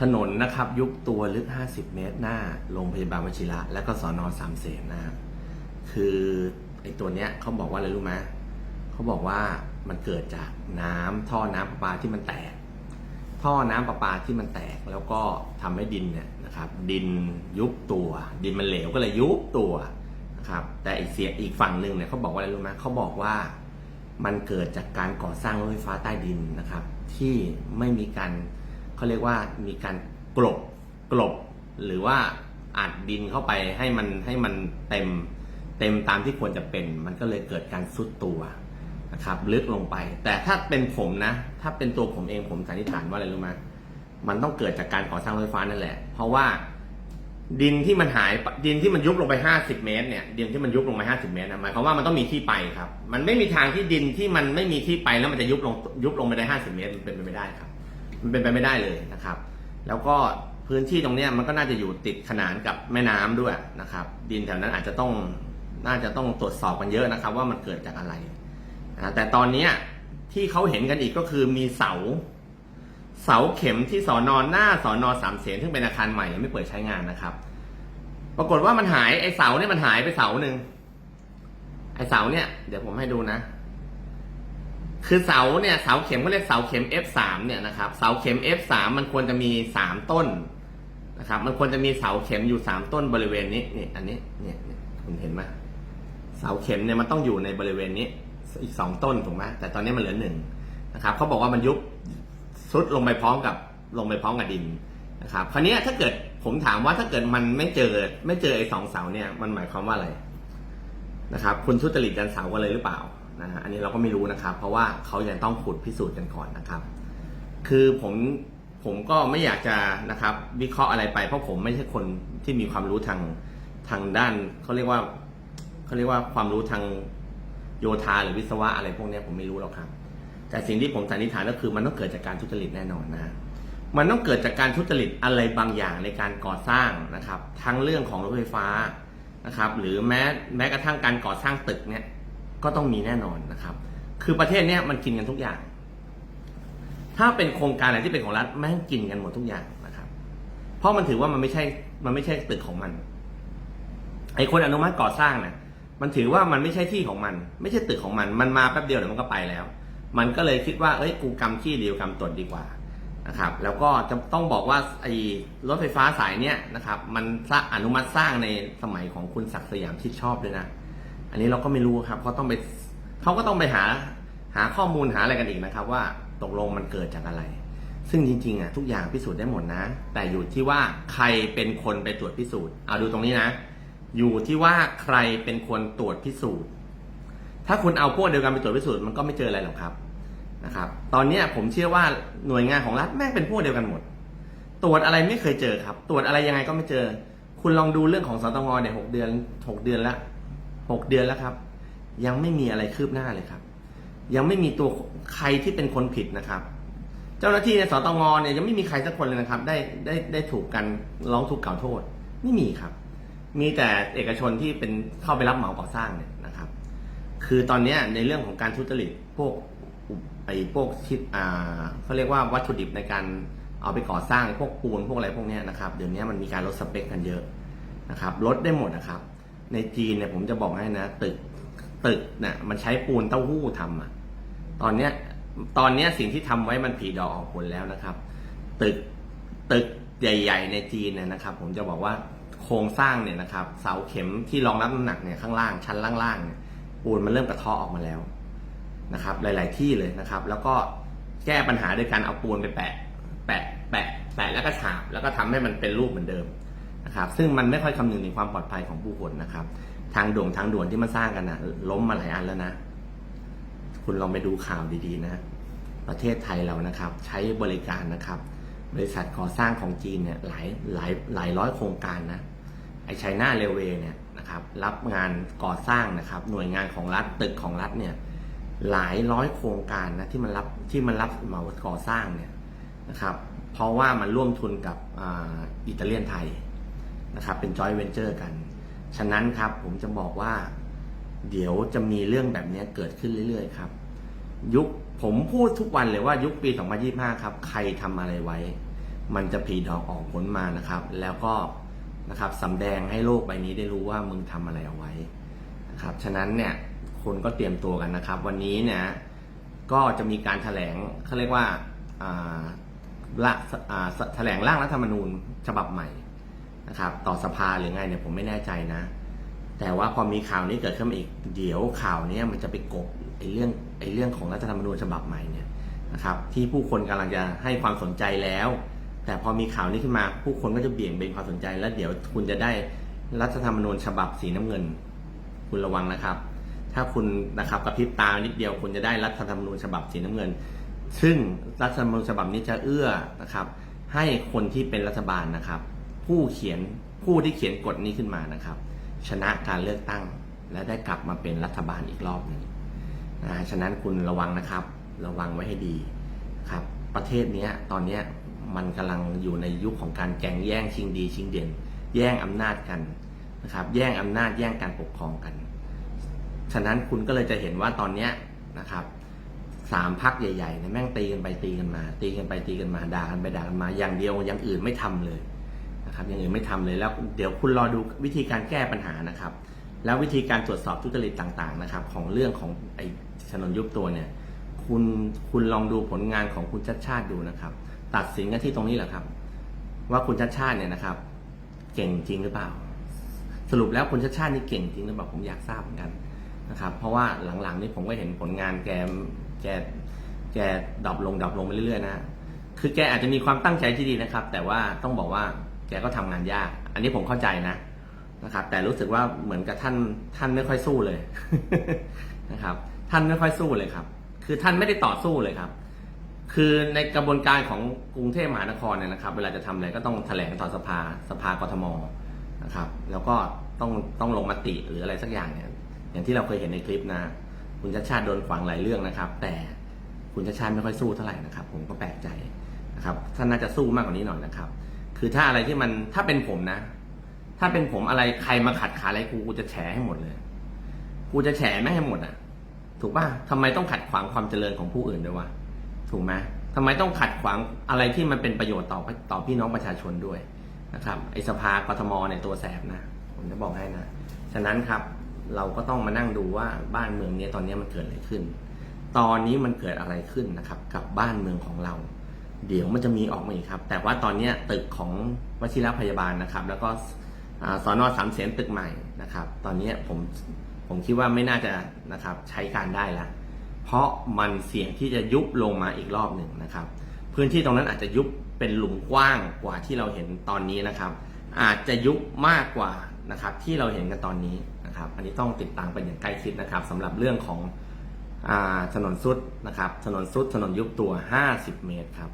ถนนนะครับยุบตัวลึก 50 เมตรหน้าโรงพยาบาลวชิระ และก็สอนอสามเสนนะครับคือไอ้ตัวเนี้ยเขาบอกว่าอะไรรู้ไหมเขาบอกว่ามันเกิดจากน้ำท่อน้ำประปาที่มันแตก ท่อน้ำประปาที่มันแตกแล้วก็ทำให้ดินเนี่ยนะครับดินยุบตัว ดินมันเหลวก็เลยยุบตัวนะครับแต่อีกเสียอีกฝั่งหนึ่งเนี่ยเขาบอกว่าอะไรรู้ไหมเขาบอกว่ามันเกิดจากการก่อสร้างรถไฟฟ้าใต้ดินนะครับ ที่ไม่มีการ เขาเรียกว่ามีการกลบกลบหรือว่าอัดดินเข้าไปให้มันให้มันเต็มเต็มตามที่ควรจะเป็น มันก็เลยเกิดการซุดตัวนะครับลึกลงไป แต่ถ้าเป็นผมนะ ถ้าเป็นตัวผมเองผมสันนิษฐานว่าอะไรรู้ไหมมันต้องเกิดจากการก่อสร้างรถไฟฟ้านั่นแหละ เพราะว่า ดินที่มันหายดินที่มันยุบลงไป 50 เมตรเนี่ยดินที่มันยุบลงไป 50 เมตรนะหมายความว่ามันต้องมีที่ไปครับ มันไม่มีทางที่ดินที่มันไม่มีที่ไปแล้วมันจะยุบลงยุบลงไปได้ 50 เมตรมันเป็นไปไม่ได้ครับ มันเป็นไปไม่ได้เลยนะครับ แล้วก็พื้นที่ตรงนี้มันก็น่าจะอยู่ติดขนานกับแม่น้ำด้วยนะครับ ดินแถวนั้นอาจจะต้องน่าจะต้องตรวจสอบกันเยอะนะครับ ว่ามันเกิดจากอะไรนะแต่ตอนนี้ที่เขาเห็นกันอีกก็คือมีเสา เสาเข็มที่สอนอนหน้าสอนอสามเสนซึ่งเป็นอาคารใหม่ยังไม่เปิดใช้งานนะครับ ปรากฏว่ามันหายไอเสาเนี่ยมันหายไปเสาหนึ่งไอเสาเนี่ยเดี๋ยวผมให้ดูนะ คือเสาเนี่ยเสาเข็มเขาเรียกเสาเข็ม F3 เนี่ยนะครับเสาเข็ม F3 มันควรจะมีสามต้นนะครับ มันควรจะมีเสาเข็มอยู่สามต้นบริเวณนี้นี่อันนี้เนี่ยคุณเห็นไหมเสาเข็มเนี่ยมันต้องอยู่ในบริเวณนี้อีกสองต้นถูกไหมแต่ตอนนี้มันเหลือหนึ่งนะครับเขาบอกว่ามันยุบซุดลงไปพร้อมกับลงไปพร้อมกับดินนะครับ คราวนี้ถ้าเกิดผมถามว่าถ้าเกิดมันไม่เจอไม่เจอไอ้สองเสาเนี่ยมันหมายความว่าอะไรนะครับ คุณทุจริตยันเสากันเลยหรือเปล่า นะฮะอันนี้เราก็ไม่รู้นะครับ เพราะว่าเขายังต้องขุดพิสูจน์กันก่อนนะครับ คือผมผมก็ไม่อยากจะนะครับ วิเคราะห์อะไรไปเพราะผมไม่ใช่คนที่มีความรู้ทางทางด้านเขาเรียกว่าเขาเรียกว่าความรู้ทางโยธาหรือวิศวะอะไรพวกนี้ผมไม่รู้หรอกครับ แต่สิ่งที่ผมสันนิษฐานก็คือมันต้องเกิดจากการทุจริตแน่นอนนะ มันต้องเกิดจากการทุจริตอะไรบางอย่างในการก่อสร้างนะครับ ทั้งเรื่องของรถไฟฟ้านะครับ หรือแม้แม้กระทั่งการก่อสร้างตึกเนี่ย ก็ต้องมีแน่นอนนะครับ คือประเทศเนี้ยมันกินกันทุกอย่าง ถ้าเป็นโครงการอะไรที่เป็นของรัฐแม่งกินกันหมดทุกอย่างนะครับ เพราะมันถือว่ามันไม่ใช่มันไม่ใช่ตึกของมันไอ้คนอนุมัติก่อสร้างเนี่ยมันถือว่ามันไม่ใช่ที่ของมัน ไม่ใช่ตึกของมัน มันมาแป๊บเดียวเดี๋ยวมันก็ไปแล้ว มันก็เลยคิดว่าเอ้ยกูกำขี้เดียวกำตดดีกว่านะครับ แล้วก็จะต้องบอกว่าไอ้รถไฟฟ้าสายเนี้ยนะครับ มันอนุมัติสร้างในสมัยของคุณศักดิ์สยามชิดชอบด้วยนะ อันนี้เราก็ไม่รู้ครับเขาต้องไปเขาก็ต้องไปหาหาข้อมูลหาอะไรกันอีกนะครับ ว่าตกลงมันเกิดจากอะไร ซึ่งจริงๆอะทุกอย่างพิสูจน์ได้หมดนะ แต่อยู่ที่ว่าใครเป็นคนไปตรวจพิสูจน์เอาดูตรงนี้นะ อยู่ที่ว่าใครเป็นคนตรวจพิสูจน์ ถ้าคุณเอาพวกเดียวกันไปตรวจพิสูจน์มันก็ไม่เจออะไรหรอกครับนะครับ ตอนนี้ผมเชื่อว่าหน่วยงานของรัฐแม่งเป็นพวกเดียวกันหมด ตรวจอะไรไม่เคยเจอครับ ตรวจอะไรยังไงก็ไม่เจอ คุณลองดูเรื่องของสตงเนี่ยหกเดือนหกเดือนแล้ว หกเดือนแล้วครับ ยังไม่มีอะไรคืบหน้าเลยครับ ยังไม่มีตัวใครที่เป็นคนผิดนะครับ เจ้าหน้าที่ในสตงเนี่ยยังไม่มีใครสักคนเลยนะครับ ได้ได้ได้ถูกกันร้องทุกข์กล่าวโทษ ไม่มีครับ มีแต่เอกชนที่เป็นเข้าไปรับเหมาก่อสร้างเนี่ยนะครับ คือตอนนี้ในเรื่องของการทุจริตพวกไอ้พวกที่อ่าเขาเรียกว่าวัตถุดิบในการเอาไปก่อสร้างพวกปูนพวกอะไรพวกเนี้ยนะครับเดี๋ยวนี้มันมีการลดสเปคกันเยอะนะครับลดได้หมดนะครับ ในจีนเนี่ยผมจะบอกให้นะ ตึกตึกเนี่ยมันใช้ปูนเต้าหู้ทำอะ ตอนเนี้ยตอนเนี้ยสิ่งที่ทำไว้มันผีดอกออกผลแล้วนะครับ ตึกตึกใหญ่ ๆ ในจีนเนี่ยนะครับ ผมจะบอกว่าโครงสร้างเนี่ยนะครับ เสาเข็มที่รองรับน้ำหนักเนี่ยข้างล่างชั้นล่างๆเนี่ยปูนมันเริ่มกระเทาะออกมาแล้วนะครับ หลาย ๆที่เลยนะครับ แล้วก็แก้ปัญหาโดยการเอาปูนไปแปะ แปะแปะแปะแล้วก็ฉาบแล้วก็ทำให้มันเป็นรูปเหมือนเดิม นะครับซึ่งมันไม่ค่อยคำนึงถึงความปลอดภัยของผู้คนนะครับ ทางด่วนทางด่วนที่มันสร้างกันนะล้มมาหลายอันแล้วนะ คุณลองไปดูข่าวดีๆนะ ประเทศไทยเรานะครับ ใช้บริการนะครับ บริษัทก่อสร้างของจีนเนี่ยหลายหลายหลายร้อยโครงการนะไอไชน่าเรลเวย์เนี่ยนะครับรับงานก่อสร้างนะครับ หน่วยงานของรัฐตึกของรัฐเนี่ยหลายร้อยโครงการนะที่มันรับที่มันรับเหมาก่อสร้างเนี่ยนะครับ เพราะว่ามันร่วมทุนกับออิตาเลียนไทย นะครับเป็นจอยเวนเจอร์กัน ฉะนั้นครับผมจะบอกว่า เดี๋ยวจะมีเรื่องแบบนี้เกิดขึ้นเรื่อยๆครับ ยุคผมพูดทุกวันเลยว่ายุคปี 2025 ครับ ใครทำอะไรไว้ มันจะผีดอกออกผลมานะครับ แล้วก็นะครับสำแดงให้โลกใบนี้ได้รู้ว่ามึงทำอะไรเอาไว้นะครับฉะนั้นเนี่ยคุณก็เตรียมตัวกันนะครับ วันนี้เนี่ยก็จะมีการแถลงเขาเรียกว่าอ่าละแถลงร่างรัฐธรรมนูญฉบับใหม่ นะครับต่อสภาหรือไงเนี่ยผมไม่แน่ใจนะ แต่ว่าพอมีข่าวนี้เกิดขึ้นมาอีกเดี๋ยวข่าวนี้มันจะไปกบไอ้เรื่องไอ้เรื่องของรัฐธรรมนูญฉบับใหม่เนี่ยนะครับที่ผู้คนกำลังจะให้ความสนใจแล้ว แต่พอมีข่าวนี้ขึ้นมาผู้คนก็จะเบี่ยงเบนความสนใจ แล้วเดี๋ยวคุณจะได้รัฐธรรมนูญฉบับสีน้ำเงิน คุณระวังนะครับ ถ้าคุณนะครับกระพริบตานิดเดียวคุณจะได้รัฐธรรมนูญฉบับสีน้ำเงิน ซึ่งรัฐธรรมนูญฉบับนี้จะเอื้อนะครับ ให้คนที่เป็นรัฐบาลนะครับ ผู้เขียนผู้ที่เขียนกฎนี้ขึ้นมานะครับ ชนะการเลือกตั้งและได้กลับมาเป็นรัฐบาลอีกรอบหนึ่งนะฉะนั้นคุณระวังนะครับ ระวังไว้ให้ดีครับ ประเทศนี้ตอนนี้มันกำลังอยู่ในยุคของการแข่งแย่งชิงดีชิงเด่น แย่งอำนาจกันนะครับ แย่งอำนาจแย่งการปกครองกัน ฉะนั้นคุณก็เลยจะเห็นว่าตอนนี้นะครับสามพักใหญ่ๆเนี่ยแม่งตีกันไปตีกันมา ตีกันไปตีกันมาด่ากันไปด่ากันมา อย่างเดียวอย่างอื่นไม่ทำเลย นะครับอย่างอื่นไม่ทำเลยแล้วเดี๋ยวคุณรอดูวิธีการแก้ปัญหานะครับ แล้ววิธีการตรวจสอบทุจริตต่างๆนะครับ ของเรื่องของไอ้ถนนยุบตัวเนี่ย คุณคุณลองดูผลงานของคุณชัดชาติดูนะครับ ตัดสินกันที่ตรงนี้แหละครับ ว่าคุณชัดชาติเนี่ยนะครับ เก่งจริงหรือเปล่า สรุปแล้วคุณชัดชาตินี่เก่งจริงหรือเปล่าผมอยากทราบเหมือนกันนะครับ เพราะว่าหลังๆนี่ผมก็เห็นผลงานแกแกแกดรอปลงดรอปลงไปเรื่อยๆนะคือแกอาจจะมีความตั้งใจที่ดีนะครับ แต่ว่าต้องบอกว่า แกก็ทำงานยาก อันนี้ผมเข้าใจนะนะครับ แต่รู้สึกว่าเหมือนกับท่านท่านไม่ค่อยสู้เลยนะครับ ท่านไม่ค่อยสู้เลยครับ คือท่านไม่ได้ต่อสู้เลยครับ คือในกระบวนการของกรุงเทพมหานครเนี่ยนะครับ เวลาจะทำอะไรก็ต้องแถลงต่อสภาสภากทมนะครับ แล้วก็ต้องต้องลงมติหรืออะไรสักอย่างเนี่ย อย่างที่เราเคยเห็นในคลิปนะ คุณชาติชาติโดนขวางหลายเรื่องนะครับ แต่คุณชาติชาติไม่ค่อยสู้เท่าไหร่นะครับ ผมก็แปลกใจนะครับ ท่านน่าจะสู้มากกว่านี้หน่อยนะครับ คือถ้าอะไรที่มันถ้าเป็นผมนะ ถ้าเป็นผมอะไรใครมาขัดขาอะไรกูกูจะแฉให้หมดเลย กูจะแฉไม่ให้หมดอะ ถูกป่ะทำไมต้องขัดขวางความเจริญของผู้อื่นด้วยวะถูกไหมทำไมต้องขัดขวางอะไรที่มันเป็นประโยชน์ต่อต่อพี่น้องประชาชนด้วยนะครับไอสภากทมในตัวแสบนะผมจะบอกให้นะฉะนั้นครับเราก็ต้องมานั่งดูว่าบ้านเมืองนี้ตอนนี้มันเกิดอะไรขึ้น ตอนนี้มันเกิดอะไรขึ้นนะครับ กับบ้านเมืองของเรา เดี๋ยวมันจะมีออกมาอีกครับ แต่ว่าตอนนี้ตึกของวชิรพยาบาลนะครับ แล้วก็สอนอสามเสนตึกใหม่นะครับ ตอนนี้ผมผมคิดว่าไม่น่าจะนะครับใช้การได้ละเพราะมันเสี่ยงที่จะยุบลงมาอีกรอบหนึ่งนะครับ พื้นที่ตรงนั้นอาจจะยุบเป็นหลุมกว้างกว่าที่เราเห็นตอนนี้นะครับ อาจจะยุบมากกว่านะครับที่เราเห็นกันตอนนี้นะครับ อันนี้ต้องติดตามไปอย่างใกล้ชิดนะครับสำหรับเรื่องของถนนสุดนะครับ ถนนสุดถนนยุบตัว 50 เมตรครับ